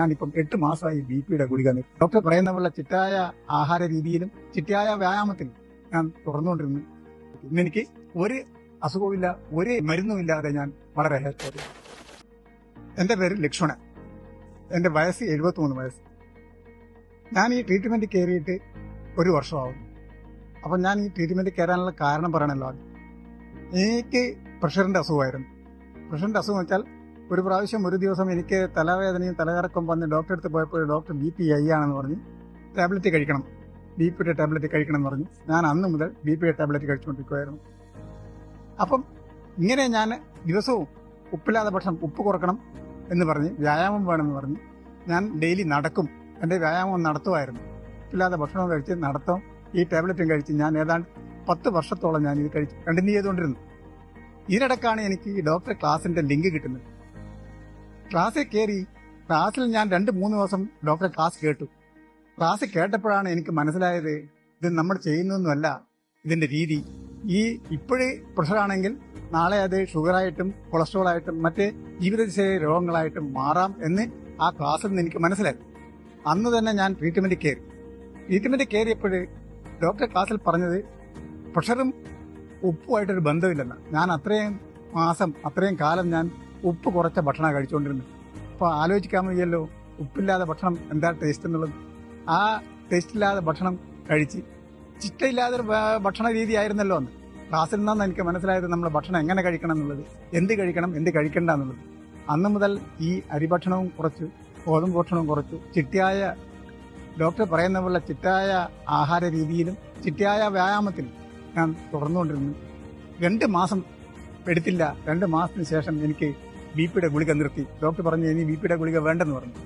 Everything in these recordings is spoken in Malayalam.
ഞാനിപ്പം എട്ട് മാസമായി ബി പിയുടെ ഗുളിക ഡോക്ടർ പറയുന്ന പോലെ ചിട്ടായ ആഹാര രീതിയിലും ചിട്ടയായ വ്യായാമത്തിലും ഞാൻ തുടർന്നുകൊണ്ടിരുന്നു. ഇന്നെനിക്ക് ഒരു അസുഖവുമില്ല ഒരു മരുന്നുമില്ലാതെ ഞാൻ വളരെ ഹെൽപ്പായി എന്റെ പേര് ലക്ഷ്മണൻ. എന്റെ വയസ്സ് എഴുപത്തിമൂന്ന് വയസ്സ്. ഞാൻ ഈ ട്രീറ്റ്മെന്റ് കയറിയിട്ട് ഒരു വർഷമാവുന്നു. അപ്പം ഞാൻ ഈ ട്രീറ്റ്മെന്റ് കയറാനുള്ള കാരണം പറയണല്ലോ. എനിക്ക് പ്രഷറിന്റെ അസുഖമായിരുന്നു. പ്രഷറിന്റെ അസുഖം വെച്ചാൽ ഒരു പ്രാവശ്യം ഒരു ദിവസം എനിക്ക് തലവേദനയും തലകറക്കം വന്ന് ഡോക്ടറെ അടുത്ത് പോയപ്പോൾ ഡോക്ടർ ബി പി ഐ ആണെന്ന് പറഞ്ഞ് ടാബ്ലറ്റ് കഴിക്കണം. ബി പിയുടെ ടാബ്ലറ്റ് കഴിക്കണം എന്ന് പറഞ്ഞു ഞാൻ അന്ന് മുതൽ ബി പിയുടെ ടാബ്ലറ്റ് കഴിച്ചുകൊണ്ടിരിക്കുമായിരുന്നു അപ്പം ഇങ്ങനെ ഞാൻ ദിവസവും ഉപ്പില്ലാതെ ഭക്ഷണം ഉപ്പ് കുറക്കണം എന്ന് പറഞ്ഞ് വ്യായാമം വേണമെന്ന് പറഞ്ഞ് ഞാൻ ഡെയിലി നടക്കും. എന്റെ വ്യായാമം നടത്തുമായിരുന്നു. ഉപ്പില്ലാതെ ഭക്ഷണം കഴിച്ച് നടത്തും ഈ ടാബ്ലറ്റും കഴിച്ച് ഞാൻ ഏതാണ്ട് പത്ത് വർഷത്തോളം ഞാൻ ഇത് കഴിച്ച് കണ്ടിന്യൂ ചെയ്തുകൊണ്ടിരുന്നു. ഇതിനിടക്കാണ് എനിക്ക് ഈ ഡോക്ടർ ക്ലാസിന്റെ ലിങ്ക് കിട്ടുന്നത്. ക്ലാസ്സിൽ കയറി ക്ലാസ്സിൽ ഞാൻ രണ്ട് മൂന്ന് ദിവസം ഡോക്ടറെ ക്ലാസ് കേട്ടു. ക്ലാസ് കേട്ടപ്പോഴാണ് എനിക്ക് മനസ്സിലായത് ഇത് നമ്മൾ ചെയ്യുന്നൊന്നുമല്ല ഇതിന്റെ രീതി. ഈ ഇപ്പോഴേ പ്രഷറാണെങ്കിൽ നാളെ അത് ഷുഗറായിട്ടും കൊളസ്ട്രോൾ ആയിട്ടും മറ്റ് ജീവിതശൈലി രോഗങ്ങളായിട്ടും മാറാം എന്ന് ആ ക്ലാസ്സിൽ നിന്ന് എനിക്ക് മനസ്സിലായി. അന്ന് തന്നെ ഞാൻ ട്രീറ്റ്മെന്റ് കയറി. ട്രീറ്റ്മെന്റ് കയറിയപ്പോൾ ഡോക്ടർ ക്ലാസ്സിൽ പറഞ്ഞത് പ്രഷറും ഉപ്പുമായിട്ടൊരു ബന്ധമില്ലെന്ന്. ഞാൻ അത്രയും മാസം അത്രയും കാലം ഞാൻ ഉപ്പ് കുറച്ച ഭക്ഷണം കഴിച്ചുകൊണ്ടിരുന്നത് അപ്പോൾ ആലോചിക്കാൻ വയ്യല്ലോ ഉപ്പില്ലാതെ ഭക്ഷണം എന്താ ടേസ്റ്റ് എന്നുള്ളത്. ആ ടേസ്റ്റ് ഇല്ലാതെ ഭക്ഷണം കഴിച്ച് ചിട്ടയില്ലാതെ ഭക്ഷണ രീതി ആയിരുന്നല്ലോ അന്ന്. ക്ലാസ്സിൽ നിന്നാണ് എനിക്ക് മനസ്സിലായത് നമ്മൾ ഭക്ഷണം എങ്ങനെ കഴിക്കണം എന്നുള്ളത് എന്ത് കഴിക്കണം എന്ത് കഴിക്കണ്ട എന്നുള്ളത്. അന്ന് മുതൽ ഈ അരിഭക്ഷണവും കുറച്ചു ഗോതമ്പ് ഭക്ഷണവും കുറച്ചു ചിട്ടയായ ഡോക്ടർ പറയുന്ന പോലെ ചിട്ടയായ ആഹാര രീതിയിലും ചിട്ടയായ വ്യായാമത്തിലും ഞാൻ തുടർന്നുകൊണ്ടിരുന്നു. രണ്ട് മാസം എടുത്തില്ല. രണ്ട് മാസത്തിന് ശേഷം എനിക്ക് ബി പിയുടെ ഗുളിക നിർത്തി. ഡോക്ടർ പറഞ്ഞു ഇനി ബി പിയുടെ ഗുളിക വേണ്ടെന്ന് പറഞ്ഞു.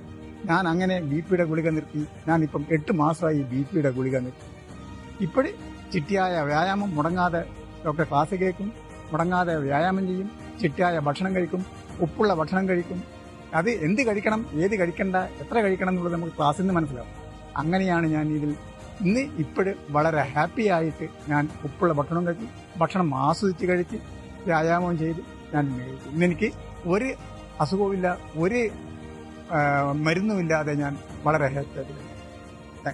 ഞാൻ അങ്ങനെ ബി പിയുടെ ഗുളിക നിർത്തി. ഞാൻ ഞാനിപ്പം എട്ട് മാസമായി ബി പിയുടെ ഗുളിക നിർത്തി. ഇപ്പോഴേ ചിട്ടിയായ വ്യായാമം മുടങ്ങാതെ ഡോക്ടർ ക്ലാസ് കേൾക്കും മുടങ്ങാതെ വ്യായാമം ചെയ്യും ചിട്ടിയായ ഭക്ഷണം കഴിക്കും ഉപ്പുള്ള ഭക്ഷണം കഴിക്കും. അത് എന്ത് കഴിക്കണം ഏത് കഴിക്കണ്ട എത്ര കഴിക്കണം എന്നുള്ളത് നമുക്ക് ക്ലാസ്സിൽ നിന്ന് മനസ്സിലാവും. അങ്ങനെയാണ് ഞാൻ ഇതിൽ ഇന്ന് ഇപ്പോഴും വളരെ ഹാപ്പി ആയിട്ട് ഞാൻ ഉപ്പുള്ള ഭക്ഷണം കഴിച്ച് ഭക്ഷണം ആസ്വദിച്ച് കഴിച്ച് വ്യായാമം ചെയ്ത് ഞാൻ ഇന്ന് ഇന്നെനിക്ക് ഒരു അസുഖവുമില്ല ഒരു മരുന്നുമില്ലാതെ ഞാൻ വളരെ ഹാപ്പി ആയിട്ട്.